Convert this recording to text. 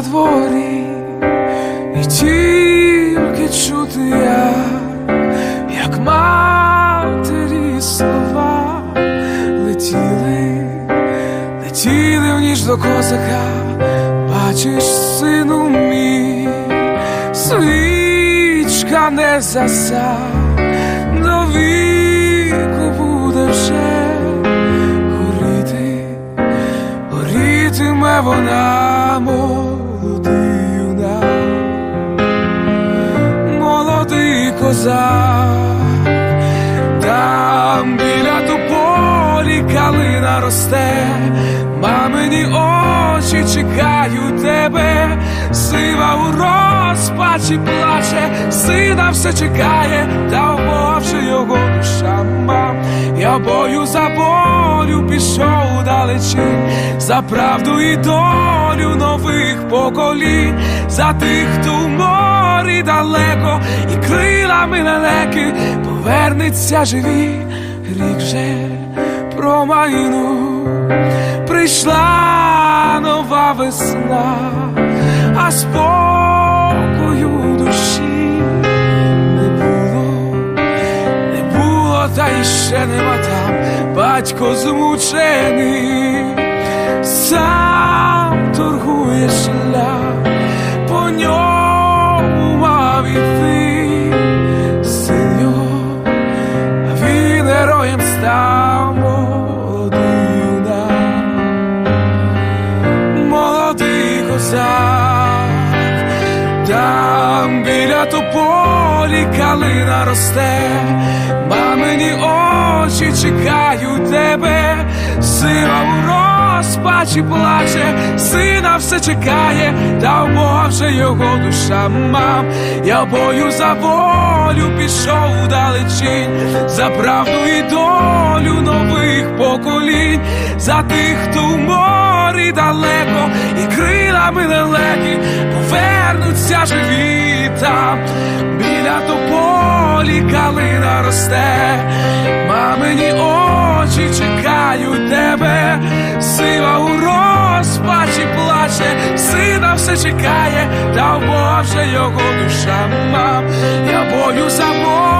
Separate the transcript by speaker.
Speaker 1: дворі, і тільки чути я, як матері слова летіли, летіли в ніч до козака, бачиш, сину мій, свічка не заса, до віку буде вже горіти, горітиме вона молодий козак, там біля тополі калина росте, мамині очі чекають тебе, сива у розпачі плаче, сина все чекає, та вмовши його душа мам. Я бою за болю пішов далечінь, за правду і долю нових поколінь, за тих, хто в морі далеко, і крилами лелеки повернеться живі, рік вже промайнув, прийшла нова весна, а спокою душі не було. Не було, та й ще нема там. Батько змучений, сам торгує шлях, Біля тополі калина росте, мамині очі чекають тебе, сила у розпачі плаче, сина все чекає, та Бога його душа мам. Я бою за волю пішов далечінь, за правду і долю нових поколінь, за тих, хто в морі далеко, і крилами лелеки повернуться живі там, біля тополі калина росте, мамині очі чекають тебе, сива у розпачі плаче, сина все чекає, та Боже його душа мам. Я бою за волю